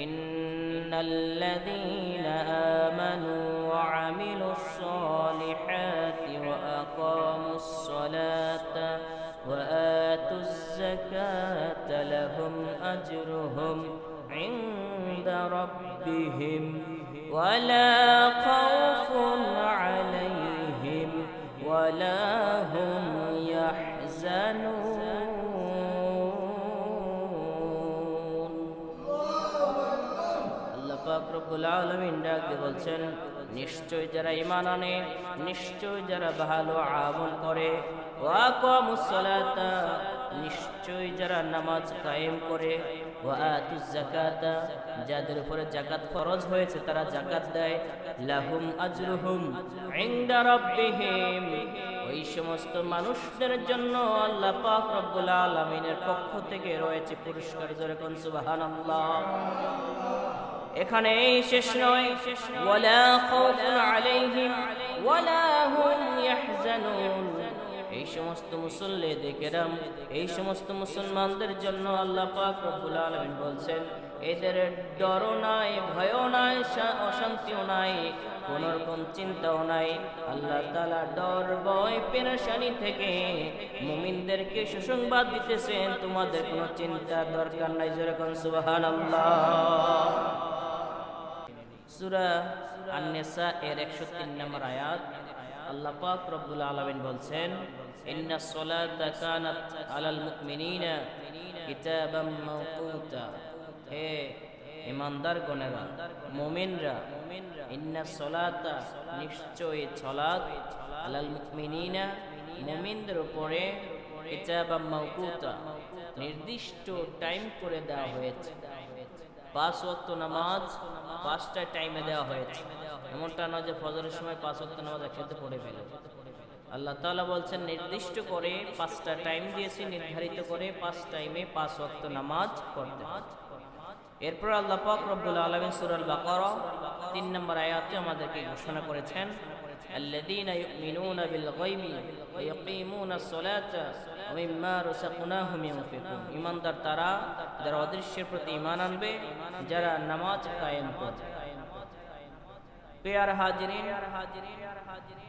إن الذين آمنوا وعملوا الصالحات وأقاموا الصلاة وآتوا الزكاة لهم أجرهم عند ربهم ولا خوف عليهم ولا هم يحزنون রব্বুল আলামিন বলছেন, নিশ্চয় যারা ঈমান আনে, নিশ্চয় যারা ভালো আমল করে নিশ্চয় যারা নামাজ কায়েম করে যাদের উপরে জাকাত ফরজ হয়েছে তারা জাকাত দেয়, লাহুম আজরুহুম ওই সমস্ত মানুষদের জন্য আল্লাহ পাক রব্বুল আলামিনের পক্ষ থেকে রয়েছে পুরস্কার জোরে কোন সুবহানাল্লাহ। এখানে এই শেষ নয়। ওয়ালা খাউফুন আলাইহিম, ওয়ালা হুম ইয়াহজানুন। এই সমস্ত মুসল্লিদের কেরাম, এই সমস্ত মুসলমানদের জন্য আল্লাহ পাক রব্বুল আলামিন বলছেন, এদের ডর নাই, ভয়ও নাই অশান্তিও নাই কোন রকম চিন্তাও নাই। আল্লাহ তালা ডর, ভয়, পেরেশানি থেকে মুমিনদেরকে সুসংবাদ দিতেছেন। তোমাদের কোনো চিন্তা দরকার নাই যেরকম সুবহানাল্লাহ। সূরা আন-নিসা এর 103 নম্বর আয়াত। আল্লাহ পাক রব্বুল বলছেন, ইন্না সলাতা কানাত আলাল মুমিনিনা কিতাবাম মাওকুতা। হে ইমানদার মুমিনরা, ইন্না সলাতা নিশ্চয়ই সালাত আলাল মুমিনিনা, মুমিনদের উপরে কিতাবাম মাওকুতা নির্দিষ্ট টাইম করে দেওয়া হয়েছে। পাঁচ ওয়াক্ত নামাজ পাঁচটা টাইমে দেওয়া হয়েছে। এমনটা না যে ফজরের সময় পাঁচ ওয়াক্ত নামাজ একসাথে পড়ে ফেলে। আল্লাহ তাআলা বলছেন নির্দিষ্ট করে পাঁচটা টাইম দিয়েছে নির্ধারিত করে পাঁচ টাইমে পাঁচ ওয়াক্ত নামাজ পড়তে। এরপর আল্লাহ পাক রব্দুল আলমিন সুরাল বাকর তিন নম্বর আয়াতে আমাদেরকে ঘোষণা করেছেন الذين يؤمنون بالغيب ويقيمون الصلاة ومما رزقناهم ينفقون ইমানদার তারা, যারা অদৃশ্যের প্রতি ঈমান আনবে, যারা নামাজ কায়েম করবে। পেয়ার হাজিরিন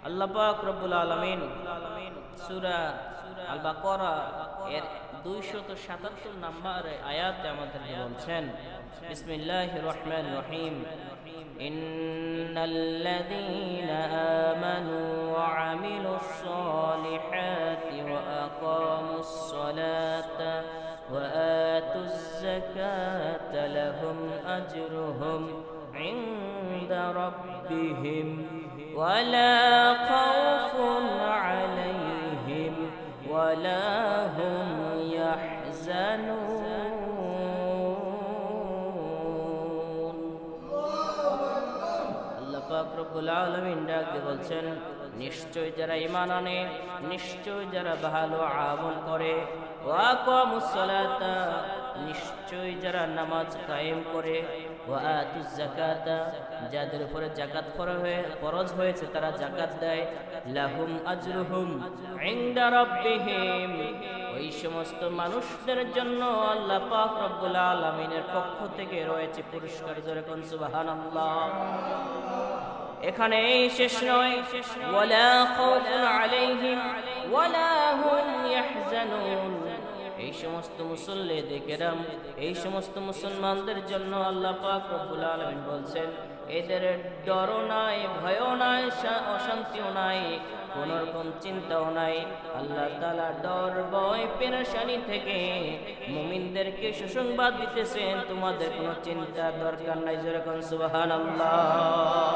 আল্লাহ পাক রব্বুল আলামিন সূরা আল বাকরা এর 277 নম্বর আয়াতে আমাদেরকে বলছেন বিসমিল্লাহির রহমানির রহিম ইন্নাল লাযীনা আমানু ওয়া আমিলুস সালিহাতি ওয়া আকামুস সালাতা ওয়া আতুজ যাকাতা লাহুম আজরুহুম عند ربهم ولا خوف عليهم ولا هم يحزنون আল্লাহ পাক রব্বুল আলামিন ডাক দিয়ে বলছেন নিশ্চয় যারা ঈমান আনে নিশ্চয় যারা ভালো আমল করে ওয়া কামুস সালাতা নিশ্চয় যারা নামাজ কায়েম করে যাদের উপরে যাকাত ফরজ হয়েছে, তারা যাকাত দেয়। লাহুম আজরুহুম ওই সমস্ত মানুষদের জন্য আল্লাহ পাক রব্বুল আলামিনের পক্ষ থেকে রয়েছে পুরস্কার জোরে কোন সুবহানাল্লাহ। এখানে এই শেষ নয়। ওয়ালা খাউফুন আলাইহিম, ওয়ালা হুম ইয়াহজানুন। এই সমস্ত মুসল্লিদের কেরাম এই সমস্ত মুসলমানদের জন্য আল্লাহ পাক রব্বুল আলামিন বলছেন, এদের ডরও নাই, ভয়ও নাই অশান্তিও নাই কোন রকম চিন্তাও নাই। আল্লাহ তালা ডর, ভয়, পেরেশানি থেকে মুমিনদেরকে সুসংবাদ দিতেছেন। তোমাদের কোনো চিন্তার দরকার নাই যেরকম সুবহানাল্লাহ।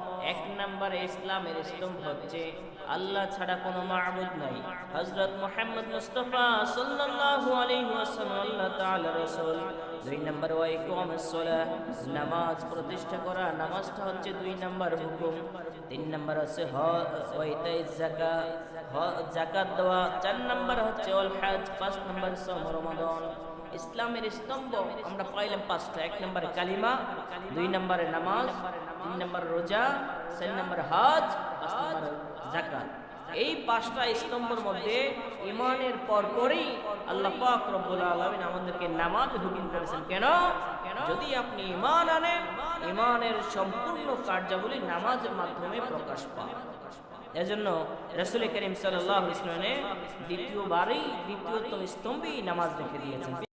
এক নম্বরে ইসলামের স্তম্ভ হচ্ছে, আল্লাহ ছাড়া কোনো মাহবুদ নাই। হযরত মুহাম্মদ মুস্তাফা সাল্লাল্লাহু আলাইহি ওয়াসাল্লাম, আল্লাহ তাআলা রাসূল। দুই নম্বর, ওয়া ইকামাস সালাহ, নামাজ প্রতিষ্ঠা করা, নামাজটা হচ্ছে দুই নম্বর হুকুম। তিন নম্বর আছে ওয়া ইতাইজ যাকাত, হ- জাকাত দেওয়া। চার নম্বর হচ্ছে অল হজ, পাঁচ নম্বর সম রমাদন। ইসলামের স্তম্ভ, আমরা পাইলাম পাঁচটা এক নম্বরে কালিমা, দুই নম্বরে নামাজ, তিন নম্বর রোজা, চার নম্বর হজ জাকাত এই পাঁচটা স্তম্ভের মধ্যে ইমানের পর পরই আল্লাহ রব্বুল আলামিন আমাদেরকে নামাজ হুকুম করেছেন। কেন? যদি আপনি ইমান আনেন ইমানের সম্পূর্ণ কার্যাবলী নামাজের মাধ্যমে প্রকাশ পায় এজন্য রসুল করিম সাল্লাহ ইসলামে দ্বিতীয়বারই দ্বিতীয়তম স্তম্ভেই নামাজ রেখে দিয়েছেন।